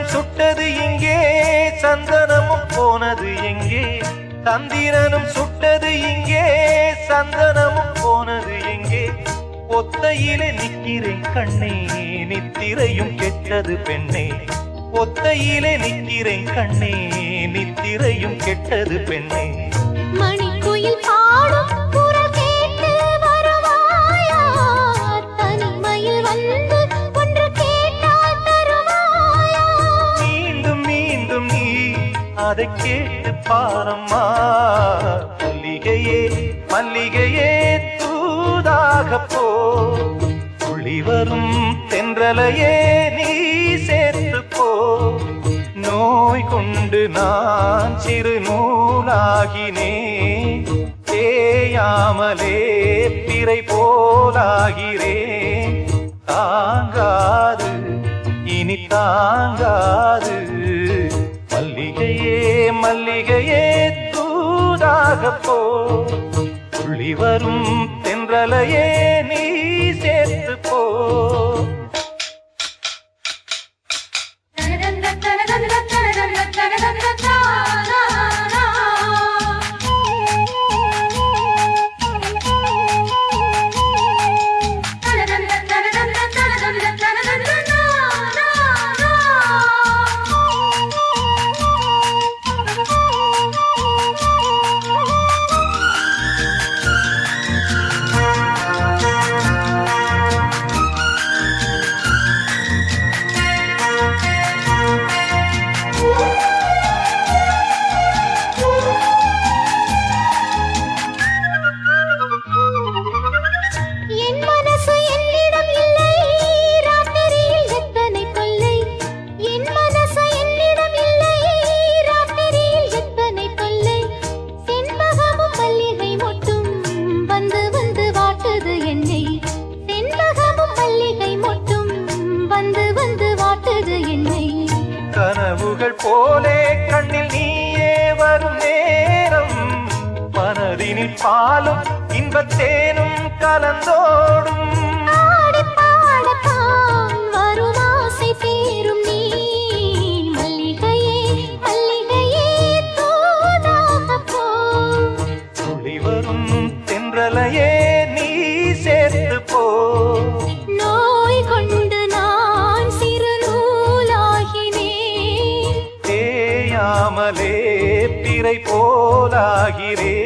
சந்திரனும் சுட்டது இங்கே சந்தனமும் போனது எங்கே சந்திரனும் சுட்டது இங்கே சந்தனமும் போனது எங்கே ஒத்தையிலே நிற்கிறேன் கண்ணே நித்திரையும் கெட்டது பெண்ணே. ஒத்தையிலே நிற்கிறேன் கண்ணே நித்திரையும் கெட்டது பெண்ணே. மணி அதை கேட்டு பாரம்மா. மல்லிகையே மல்லிகையே தூதாக போ. துளி வரும் தென்றலையே நீ சேர்த்து போ. நோய் கொண்டு நான் சிறு நூலாகினே தேயாமலே பிறை போலாகிறேன். தாங்காது இனி தாங்காது. மல்லிகையே தூதாக போள்ளி வரும் தென்றலையே நீ சேர்த்து போ கனவுகள் போலே கண்ணில் நீயே வரும் நேரம். மனதினில் பாலும் இன்பத்தேனும் கலந்தோடும். நீரை போலாகிறே